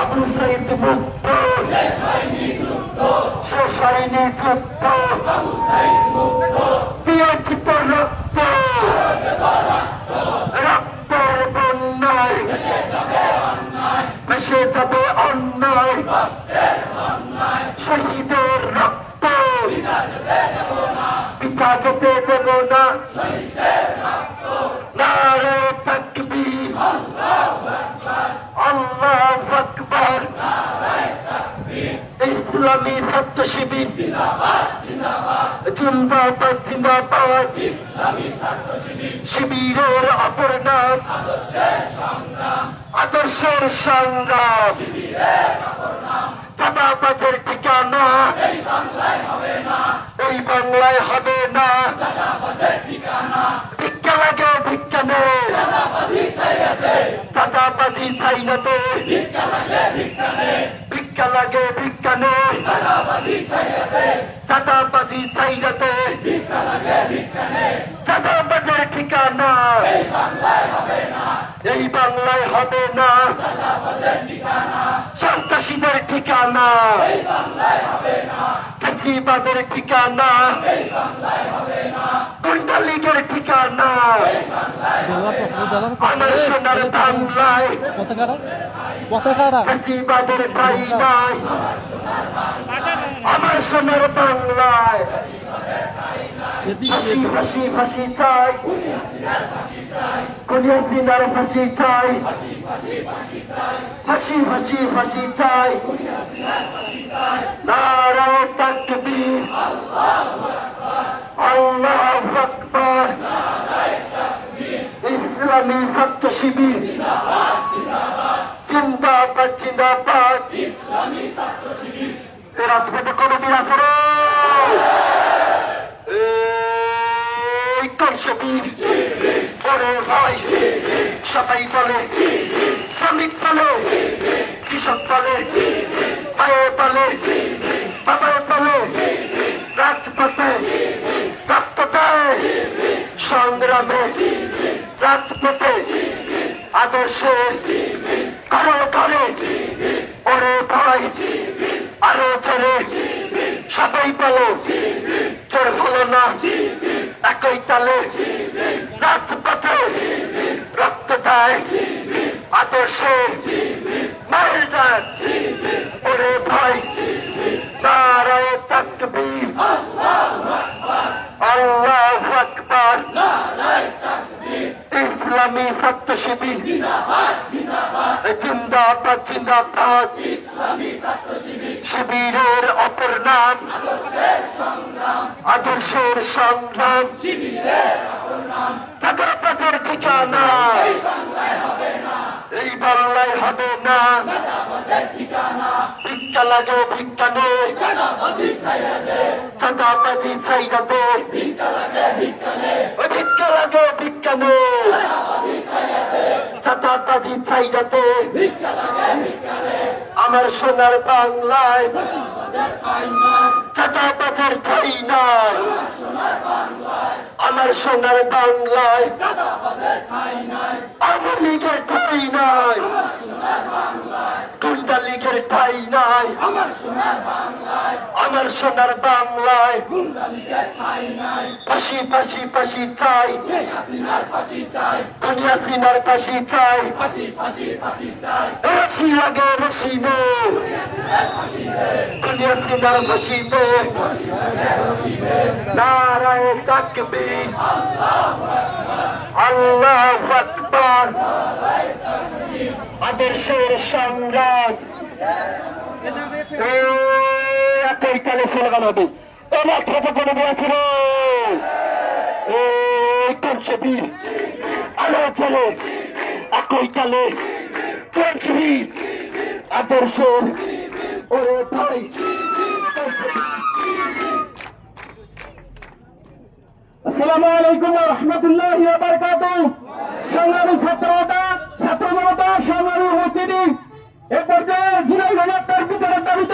আবু সাইদ মুক্ত শেষ হয়নি যুদ্ধ দিয়েছি তো রক্ত রক্তের বন্যায় ভেসে যাবে অন্যায় শহীদের রক্ত পিতা যেতে দেব না নারে তকবীর আল্লাহ আকবর ইসলামী ছাত্র শিবির। জিন্দাবাদ জিন্দাবাদ। শিবিরের অপর নাম আদর্শের সংগ্রাম। চাঁদাবাজের ঠিকানা এই বাংলায় হবে না। ভিক্ষা লাগে, ভিক্ষা নেই। চাঁদাবাজি চাই না ভিক্ষা লাগে, ভিক্ষা চাঁদাবাজি চাই না তো চাঁদাবাজের ঠিকানা এই বাংলায় হবে না। সন্ত্রাসীদের ঠিকানা ফেসিবাদের ঠিকানা গুন্ডা লীগের ঠিকানা আমার সোনার বাংলায় ফেসিবাদের ঠাই নাই। আমার সোনার বাংলায়। ফাঁসি ফাঁসি ফাঁসি চাই। কোনিয়ার দিনার ফাঁসি চাই। ফাঁসি ফাঁসি ফাঁসি চাই। নারায় তাকবীর। আল্লাহ আকবর। ইসলামী ছাত্র শিবির। রাজপথে কোনো বীর আছে রে? এই করছে বীর ওরে ভাই সবাই বলে শ্রমিক বলে কৃষক বলে মায়ে বলে বাবায় বলে রাজপথে রক্ত দেয় সংগ্রামে রাজপথে, আদর্শে ঘরে ঘরে ওরে ভাই, আরও জোরে সবাই বলো জোর হলো না। একই তালে রাজপথে রক্ত দেয় আদর্শে। মায়ের ডাক ওরে ভাই, নারায় তাকবীর। আল্লাহ আকবার। ইসলামী সত্য শিবির জিন্দাবাদ জিন্দাবাদ। শিবিরের অপর নাম। আদর্শের সংগ্রাম। চাঁদাবাজের ঠিকানা। এই বাংলায় হবে না। ভিক্ষা লাগে, ভিক্ষা নেই চাঁদাবাজি চাইনা দে। ভিক্ষা লাগে, ভিক্ষা নেই চাঁদাবাজি চাইনা দে। আমার সোনার বাংলায় চাঁদাবাজের ঠাই নাই। আমার সোনার বাংলায় আওয়ামী লীগের ঠাই নাই। গুন্ডা লীগের ঠাই নাই। আমার সোনার বাংলায় ফাঁসি ফাঁসি ফাঁসি চাই। দুনিয়া সিনার ফাঁসি চাই। রশি লাগে রশি নে সিনার ফাঁসি দে নারায় তাকবীর আল্লাহ আকবার। আদর্শের সংগ্রাম একই তালে স্লোগান হবে। এবার ছোট করে বলেছিল এই করছে বীর। আলো চলে একই তালে। করছে বীর। আদর্শ ওরে ভাই। আসসালামু আলাইকুম রহমতুল্লাহ বারকাত ছাত্রতা ছাত্র জনতা উপস্থিতি। এ পর্যায়ে জুলাই বিচারের দাবিতে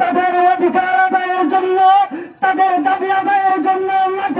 তাদের অধিকার আদায়ের জন্য তাদের দাবি আদায়ের জন্য মাঠে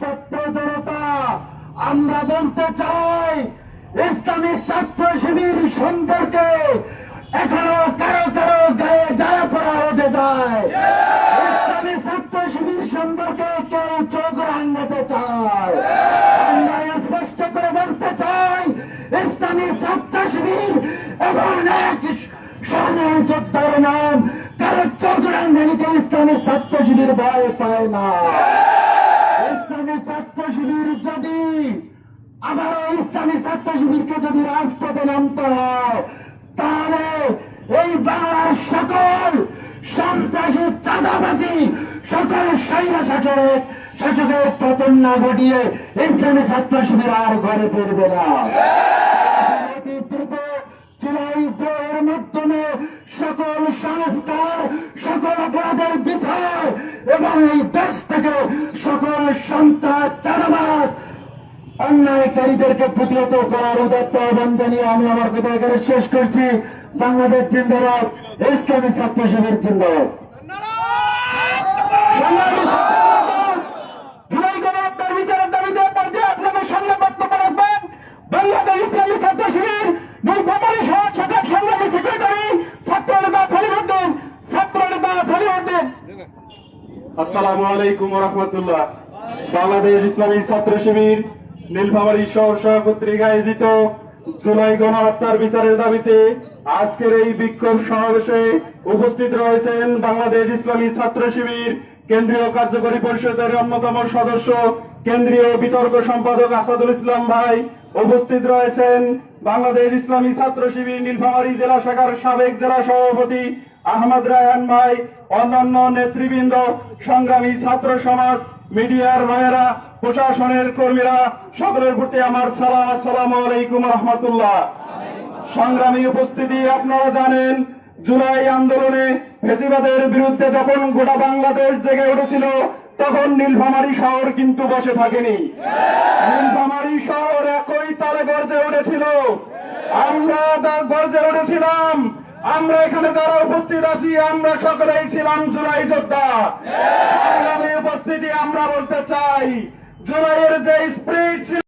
ছাত্র জনতা, আমরা বলতে চাই, ইসলামিক ছাত্র শিবির সম্পর্কে এখনও কারও কারও গায়ে যায় পড়া উঠে যায়। ইসলামিক ছাত্র শিবির সম্পর্কে কেউ চোখ রাঙাতে চায় আমরা স্পষ্ট করে বলতে চাই ইসলামী ছাত্র শিবির এবং এক সংগ্রামী যোদ্ধার নাম কারও চোখ রাঙ্গানিকে ইসলামী ছাত্র শিবির ভয় পায় না ইসলামী ছাত্র শিবির যদি আবার ইসলামী ছাত্র শিবিরকে যদি রাজপথে নামতে হয় তাহলে এই বাংলার সকল সন্ত্রাসী, চাঁদাবাজি, সকল সৈন্য শাসক শাসকের পতন না ঘটিয়ে ইসলামী ছাত্র শিবির আর ঘরে ফিরবে না। মাধ্যমে সকল সংস্কার, সকল অপরাধের বিচার এবং এই দেশ অন্যায়কারীদেরকে প্রতিহত করার উদাত্ত আহ্বান জানিয়ে আমি আমার কথা এখানে শেষ করছি। বাংলাদেশ জিন্দাবাদ, ইসলামী ছাত্র শিবির জিন্দাবাদ। আসসালামু আলাইকুম রহমতুল্লাহ। বাংলাদেশ ইসলামী ছাত্র শিবির নীলফামারী শহর সহ কর্তৃক আয়োজিত জুলাই গণহত্যার বিচারের দাবিতে আজকের এই বিক্ষোভ সমাবেশে উপস্থিত রয়েছেন বাংলাদেশ ইসলামী ছাত্র শিবির কেন্দ্রীয় কার্যকরী পরিষদের অন্যতম সদস্য, কেন্দ্রীয় বিতর্ক সম্পাদক আসাদুল ইসলাম ভাই। উপস্থিত রয়েছেন বাংলাদেশ ইসলামী ছাত্র শিবির নীলফামারী জেলা শাখার সাবেক জেলা সভাপতি আহমদ রায়হান ভাই, অন্যান্য নেতৃবৃন্দ, সংগ্রামী ছাত্র সমাজ মিডিয়ার ভাইয়েরা, প্রশাসনের কর্মীরা, সকলের প্রতি আমার সালাম, আসসালামু আলাইকুম রহমতুল্লাহ। সংগ্রামী উপস্থিতি আপনারা জানেন, জুলাই আন্দোলনে ফেসিবাদের বিরুদ্ধে যখন গোটা বাংলাদেশ জেগে উঠেছিল, তখন নীলফামারী শহর কিন্তু বসে থাকেনি। নীলফামারী শহর একই তালে গর্জে উঠেছিল। আমরা তার গর্জে উঠেছিলাম। আমরা এখানে যারা উপস্থিত আছি আমরা সকলেই ছিলাম জুলাই যোদ্ধা। উপস্থিতি আমরা বলতে চাই জুলাইয়ের যে স্প্রিট ছিল